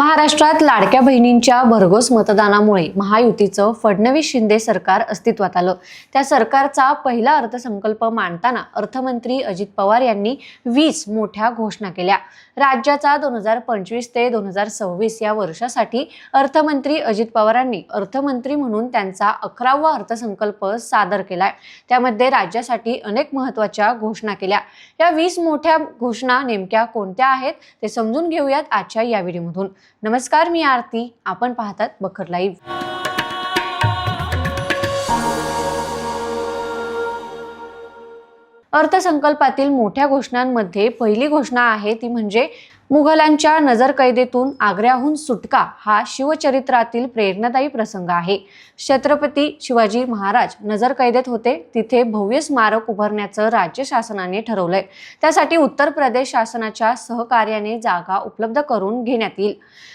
महाराष्ट्रात लाडक्या बहिणींच्या भरघोस मतदानामुळे महायुतीचं फडणवीस शिंदे सरकार अस्तित्वात आलं. त्या सरकारचा पहिला अर्थसंकल्प मांडताना अर्थमंत्री अजित पवार यांनी वीस मोठ्या घोषणा केल्या. राज्याचा दोन हजार पंचवीस ते दोन हजार सव्वीस या वर्षासाठी अर्थमंत्री अजित पवारांनी अर्थमंत्री म्हणून त्यांचा अकरावा अर्थसंकल्प सादर केलाय. त्यामध्ये राज्यासाठी अनेक महत्त्वाच्या घोषणा केल्या. या वीस मोठ्या घोषणा नेमक्या कोणत्या आहेत ते समजून घेऊयात आजच्या या व्हिडिओमधून. नमस्कार मी आरती. आपण पाहतात बखर लाईव्ह. अर्थसंकल्पातील मोठ्या घोषणांमध्ये पहिली घोषणा आहे ती म्हणजे मुघलांच्या नजरकैदेतून आग्र्याहून सुटका हा शिवचरित्रातील प्रेरणादायी प्रसंग आहे. छत्रपती शिवाजी महाराज नजरकैदेत होते तिथे भव्य स्मारक उभारण्याचं राज्य शासनाने ठरवलंय. त्यासाठी उत्तर प्रदेश शासनाच्या सहकार्याने जागा उपलब्ध करून घेण्यात येईल.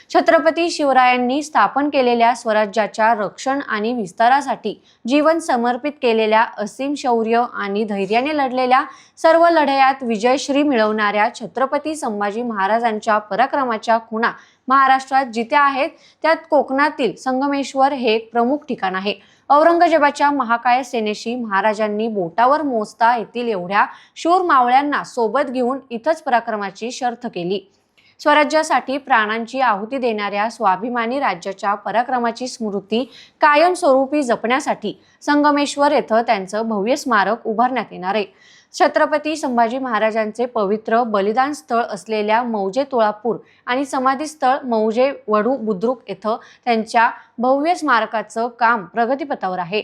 छत्रपती शिवरायांनी स्थापन केलेल्या स्वराज्याच्या रक्षण आणि विस्तारासाठी जीवन समर्पित केलेल्या असीम शौर्य आणि धैर्याने लढलेल्या सर्व लढ्यात विजयश्री मिळवणाऱ्या छत्रपती संभाजी महाराज महाराजांच्या पराक्रमाच्या खुणा महाराष्ट्रात जिथे आहेत त्यात कोकणातील संगमेश्वर हे एक प्रमुख ठिकाण आहे. औरंगजेबाच्या महाकाय सेनेशी महाराजांनी बोटावर मोजता येतील एवढ्या शूर मावळ्यांना सोबत घेऊन इथंच पराक्रमाची शर्थ केली. स्वराज्यासाठी प्राणांची आहुती देणाऱ्या स्वाभिमानी राज्याच्या पराक्रमाची स्मृती कायमस्वरूपी जपण्यासाठी संगमेश्वर येथं त्यांचं भव्य स्मारक उभारण्यात येणार आहे. छत्रपती संभाजी महाराजांचे पवित्र बलिदान स्थळ असलेल्या मौजे तुळापूर आणि समाधीस्थळ मौजे वडू बुद्रुक येथं त्यांच्या भव्य स्मारकाचं काम प्रगतीपथावर आहे.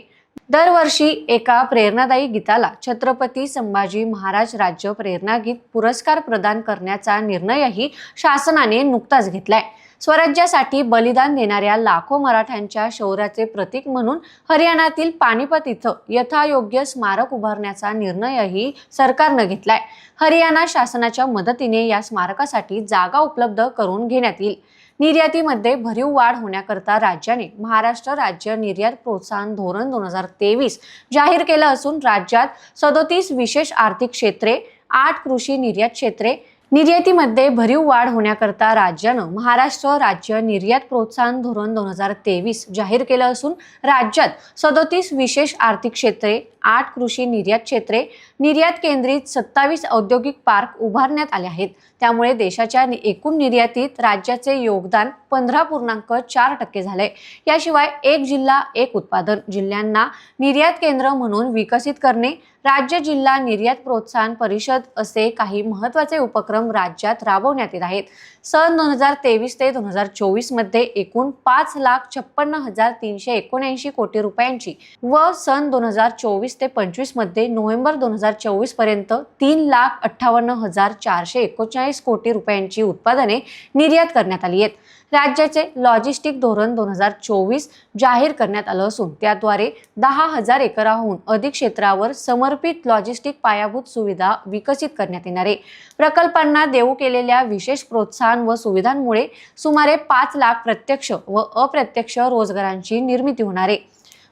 दरवर्षी एका प्रेरणादायी गीताला छत्रपती संभाजी महाराज राज्य प्रेरणा गीत पुरस्कार प्रदान करण्याचा निर्णयही शासनाने नुकताच घेतलाय. स्वराज्यासाठी बलिदान देणाऱ्या लाखो मराठ्यांच्या शौर्याचे प्रतीक म्हणून हरियाणातील पानिपत इथं यथायोग्य स्मारक उभारण्याचा निर्णयही सरकारनं घेतलाय. हरियाणा शासनाच्या मदतीने या स्मारकासाठी जागा उपलब्ध करून घेण्यात येईल. निर्यातीमध्ये भरीव वाढ होण्याकरता राज्याने महाराष्ट्र राज्य निर्यात प्रोत्साहन धोरण दोन हजार तेवीस जाहीर केलं असून राज्यात सदोतीस विशेष आर्थिक क्षेत्रे आठ कृषी निर्यात क्षेत्रे निर्यातीमध्ये भरीव वाढ होण्याकरता राज्यानं महाराष्ट्र राज्य निर्यात प्रोत्साहन धोरण दोन हजार तेवीस जाहीर केलं असून राज्यात सदोतीस विशेष आर्थिक क्षेत्रे आठ कृषी निर्यात क्षेत्रे निर्यात केंद्रित सत्तावीस औद्योगिक पार्क उभारण्यात आले आहेत. त्यामुळे देशाच्या नि- एकूण निर्यातीत राज्याचे योगदान पंधरा पूर्णांक चार टक्के झाले याशिवाय एक जिल्हा एक उत्पादन. जिल्ह्यांना निर्यात केंद्र म्हणून विकसित करणे राज्य जिल्हा निर्यात प्रोत्साहन परिषद असे काही महत्त्वाचे उपक्रम राज्यात राबवण्यात येत आहेत. सन दोन हजार तेवीस ते दोन हजार चोवीसमध्ये एकूण पाच लाख छप्पन्न हजार तीनशे एकोणऐंशी कोटी रुपयांची व सन दोन हजार चोवीस ते पंचवीसमध्ये नोव्हेंबर दोन हजार चोवीसपर्यंत तीन लाख अठ्ठावन्न हजार चारशे एकोणचाळीस कोटी रुपयांची उत्पादने निर्यात करण्यात आली आहेत. राज्याचे लॉजिस्टिक धोरण दोन हजार चोवीस जाहीर करण्यात आलं असून त्याद्वारे दहा हजार एकराहून अधिक क्षेत्रावर समर्पित लॉजिस्टिक पायाभूत सुविधा विकसित करण्यात येणार आहे. प्रकल्पांना देऊ केलेल्या विशेष प्रोत्साहन व सुविधांमुळे सुमारे पाच लाख प्रत्यक्ष व अप्रत्यक्ष रोजगारांची निर्मिती होणार आहे.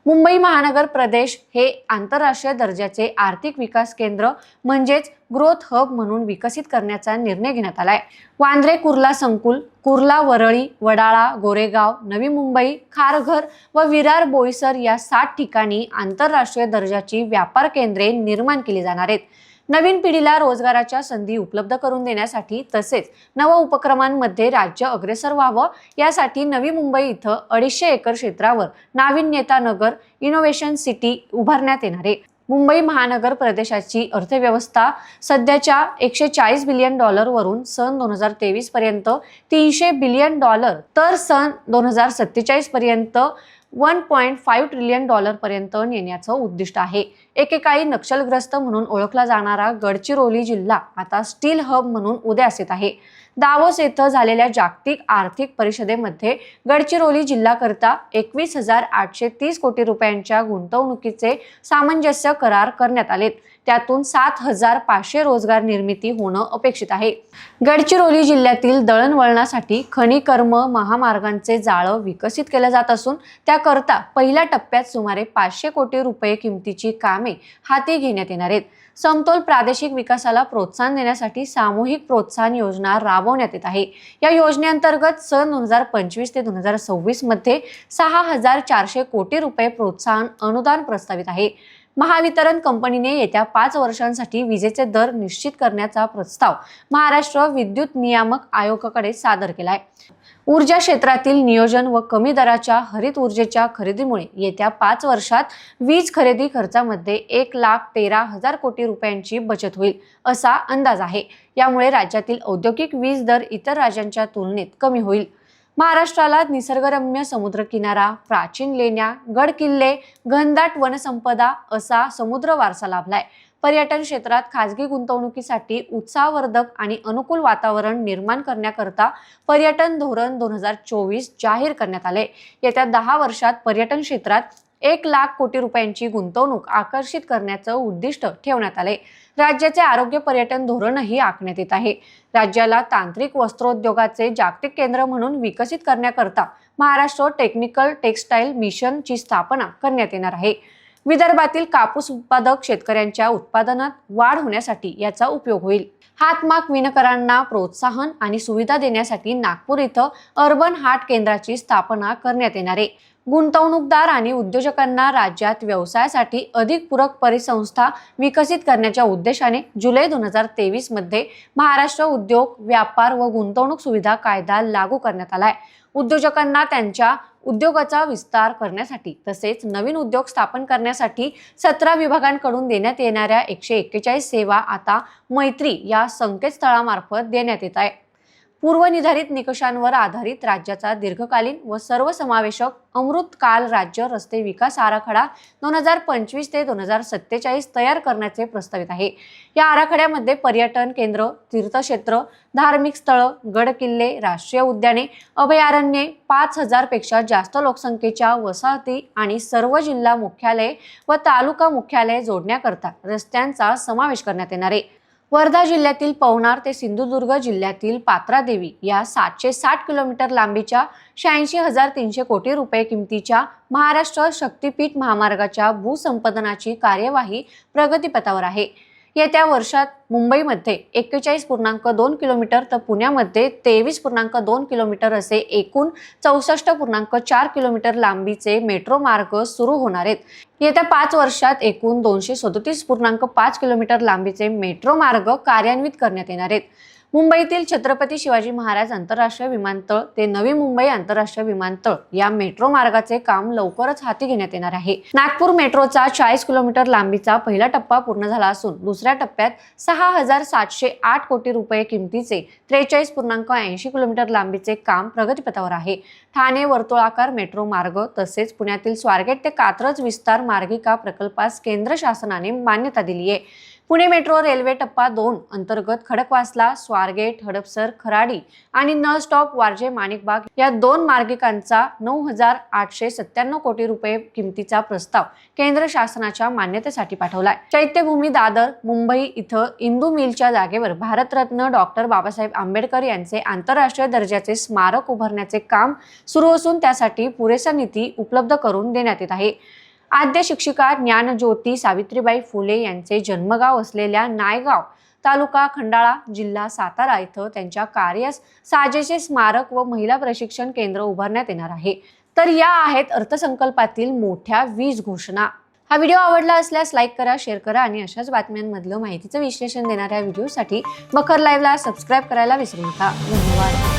मुंबई महानगर प्रदेश हे आंतरराष्ट्रीय दर्जाचे आर्थिक विकास केंद्र म्हणजेच ग्रोथ हब म्हणून विकसित करण्याचा निर्णय घेण्यात आलाय. वांद्रे कुर्ला संकुल कुर्ला वरळी वडाळा गोरेगाव नवी मुंबई खारघर व विरार बोईसर या सात ठिकाणी आंतरराष्ट्रीय दर्जाची व्यापार केंद्रे निर्माण केली जाणार आहेत. नवीन पिढीला रोजगाराच्या संधी उपलब्ध करून देण्यासाठी तसेच नव उपक्रमांमध्ये राज्य अग्रेसर व्हावं. यासाठी नवी मुंबई इथं अडीचशे एकर क्षेत्रावर नाविन्यता नगर इनोव्हेशन सिटी उभारण्यात येणार आहे. मुंबई महानगर प्रदेशाची अर्थव्यवस्था सध्याच्या एकशे चाळीस बिलियन डॉलरवरून सन दोन हजार तेवीस पर्यंत तीनशे बिलियन डॉलर तर सन दोन हजार सत्तेचाळीस पर्यंत वन पॉईंट फाईव्ह ट्रिलियन डॉलरपर्यंत नेण्याचं उद्दिष्ट आहे. एकेकाळी नक्षलग्रस्त म्हणून ओळखला जाणारा गडचिरोली जिल्हा आता स्टील हब म्हणून उदयास येत आहे. दावोस येथे झालेल्या जागतिक आर्थिक परिषदेमध्ये गडचिरोली जिल्ह्याकरता एकवीस हजार आठशे तीस कोटी रुपयांच्या गुंतवणुकीचे सामंजस्य करार करण्यात आलेत. त्यातून सात हजार पाचशे रोजगार निर्मिती होणं अपेक्षित आहे. गडचिरोली जिल्ह्यातील दळणवळणासाठी खनिकर्म महामार्गांचे जाळं विकसित केलं जात असून त्याकरता पहिल्या टप्प्यात सुमारे पाचशे कोटी रुपये किमतीची कामे हाती घेण्यात येणार आहेत. समतोल प्रादेशिक विकासाला प्रोत्साहन देण्यासाठी सामूहिक प्रोत्साहन योजना राबवण्यात येत आहे. या योजनेअंतर्गत सन दोन हजार पंचवीस ते दोन हजार सव्वीसमध्ये सहा हजार चारशे कोटी रुपये प्रोत्साहन अनुदान प्रस्तावित आहे. महावितरण कंपनीने येत्या पाच वर्षांसाठी विजेचे दर निश्चित करण्याचा प्रस्ताव महाराष्ट्र विद्युत नियामक आयोगाकडे सादर केला आहे ऊर्जा क्षेत्रातील नियोजन व कमी दराच्या हरित ऊर्जेच्या खरेदीमुळे येत्या पाच वर्षात वीज खरेदी खर्चामध्ये एक लाख तेरा हजार कोटी रुपयांची बचत होईल असा अंदाज आहे. यामुळे राज्यातील औद्योगिक वीज दर इतर राज्यांच्या तुलनेत कमी होईल. महाराष्ट्राला निसर्गरम्य समुद्रकिनारा प्राचीन लेण्या गड किल्ले घनदाट वनसंपदा असा समुद्र वारसा लाभलाय. पर्यटन क्षेत्रात खाजगी गुंतवणुकीसाठी उत्साहवर्धक आणि अनुकूल वातावरण निर्माण करण्याकरता पर्यटन धोरण दोन हजार चोवीस जाहीर करण्यात आले येत्या दहा वर्षात पर्यटन क्षेत्रात एक लाख कोटी रुपयांची गुंतवणूक आकर्षित करण्याचं उद्दिष्ट ठेवण्यात आले राज्याचे आरोग्य पर्यटन धोरणही आखण्यात येत आहे. राज्याला तांत्रिक वस्त्रोद्योगाचे जागतिक केंद्र म्हणून विकसित करण्याकरता महाराष्ट्र टेक्निकल टेक्स्टाईल मिशनची स्थापना करण्यात येणार आहे. विदर्भातील कापूस उत्पादक शेतकऱ्यांच्या उत्पादनात वाढ होण्यासाठी याचा उपयोग होईल. हातमाग विणकरांना प्रोत्साहन आणि सुविधा देण्यासाठी नागपूर इथं अर्बन हाट केंद्राची स्थापना करण्यात येणार आहे. गुंतवणूकदार आणि उद्योजकांना राज्यात व्यवसायासाठी अधिक पूरक परिसंस्था विकसित करण्याच्या उद्देशाने जुलै दोन हजार तेवीसमध्ये महाराष्ट्र उद्योग व्यापार व गुंतवणूक सुविधा कायदा लागू करण्यात आला आहे. उद्योजकांना त्यांच्या उद्योगाचा विस्तार करण्यासाठी तसेच नवीन उद्योग स्थापन करण्यासाठी सतरा विभागांकडून देण्यात येणाऱ्या एकशे एक्केचाळीस सेवा आता मैत्री या संकेतस्थळामार्फत देण्यात येत आहे. पूर्वनिर्धारित निकषांवर आधारित राज्याचा दीर्घकालीन व सर्वसमावेशक अमृत काल राज्य रस्ते विकास आराखडा दोन हजार पंचवीस ते दोन हजार सत्तेचाळीस तयार करण्याचे प्रस्तावित आहे. या आराखड्यामध्ये पर्यटन केंद्र तीर्थक्षेत्र धार्मिक स्थळं गड किल्ले राष्ट्रीय उद्याने अभयारण्ये पाच हजारपेक्षा जास्त लोकसंख्येच्या वसाहती आणि सर्व जिल्हा मुख्यालय व तालुका मुख्यालये जोडण्याकरता रस्त्यांचा समावेश करण्यात येणार आहे. वर्धा जिल्ह्यातील पवनार ते सिंधुदुर्ग जिल्ह्यातील पात्रादेवी या सातशे साठ किलोमीटर लांबीच्या शहाऐंशी हजार तीनशे कोटी रुपये किमतीच्या महाराष्ट्र शक्तीपीठ महामार्गाच्या भूसंपादनाची कार्यवाही प्रगतीपथावर आहे. येत्या वर्षात मुंबईमध्ये एक्केचाळीस पूर्णांक दोन किलोमीटर तर पुण्यामध्ये तेवीस पूर्णांक दोन किलोमीटर असे एकूण चौसष्ट पूर्णांक चार किलोमीटर लांबीचे मेट्रो मार्ग सुरू होणार आहेत. येत्या पाच वर्षात एकूण दोनशे सदोतीस पूर्णांक पाच किलोमीटर लांबीचे मेट्रो मार्ग कार्यान्वित करण्यात येणार आहेत. मुंबईतील छत्रपती शिवाजी महाराज आंतरराष्ट्रीय विमानतळ ते नवी मुंबई आंतरराष्ट्रीय विमानतळ या मेट्रो मार्गाचे काम लवकरच हाती घेण्यात येणार आहे. नागपूर मेट्रोचा चाळीस किलोमीटर लांबीचा पहिला टप्पा पूर्ण झाला असून दुसऱ्या टप्प्यात सहा हजार सातशे आठ कोटी रुपये किमतीचे त्रेचाळीस पूर्णांक ऐंशी किलोमीटर लांबीचे काम प्रगतीपथावर आहे. ठाणे वर्तुळाकार मेट्रो मार्ग तसेच पुण्यातील स्वारगेट ते कात्रज विस्तार मार्गिका प्रकल्पास केंद्र शासनाने मान्यता दिली आहे पुणे मेट्रो रेल्वे टप्पा दोन अंतर्गत खडकवासला स्वारगेट हडपसर खराडी आणि नळ स्टॉप वारजे माणिकबाग या दोन मार्गिकांचा नऊ हजार आठशे सत्त्याण्णव कोटी रुपये किमतीचा प्रस्ताव केंद्र शासनाच्या मान्यतेसाठी पाठवलाय. चैत्यभूमी दादर मुंबई इथं इंदू मिलच्या जागेवर भारतरत्न डॉक्टर बाबासाहेब आंबेडकर यांचे आंतरराष्ट्रीय दर्जाचे स्मारक उभारण्याचे काम सुरू असून त्यासाठी पुरेसा निधी उपलब्ध करून देण्यात येत आहे. आद्य शिक्षिका ज्ञानज्योती सावित्रीबाई फुले यांचे जन्मगाव असलेल्या नायगाव तालुका खंडाळा जिल्हा सातारा इथं त्यांच्या कार्यास साजेचे स्मारक व महिला प्रशिक्षण केंद्र उभारण्यात येणार आहे. तर या आहेत अर्थसंकल्पातील मोठ्या वीज घोषणा. हा व्हिडिओ आवडला असल्यास लाईक करा शेअर करा आणि अशाच बातम्यांमधलं माहितीचं विश्लेषण देणाऱ्या व्हिडिओसाठी मखर लाईव्हला सबस्क्राईब करायला विसरू नका. धन्यवाद.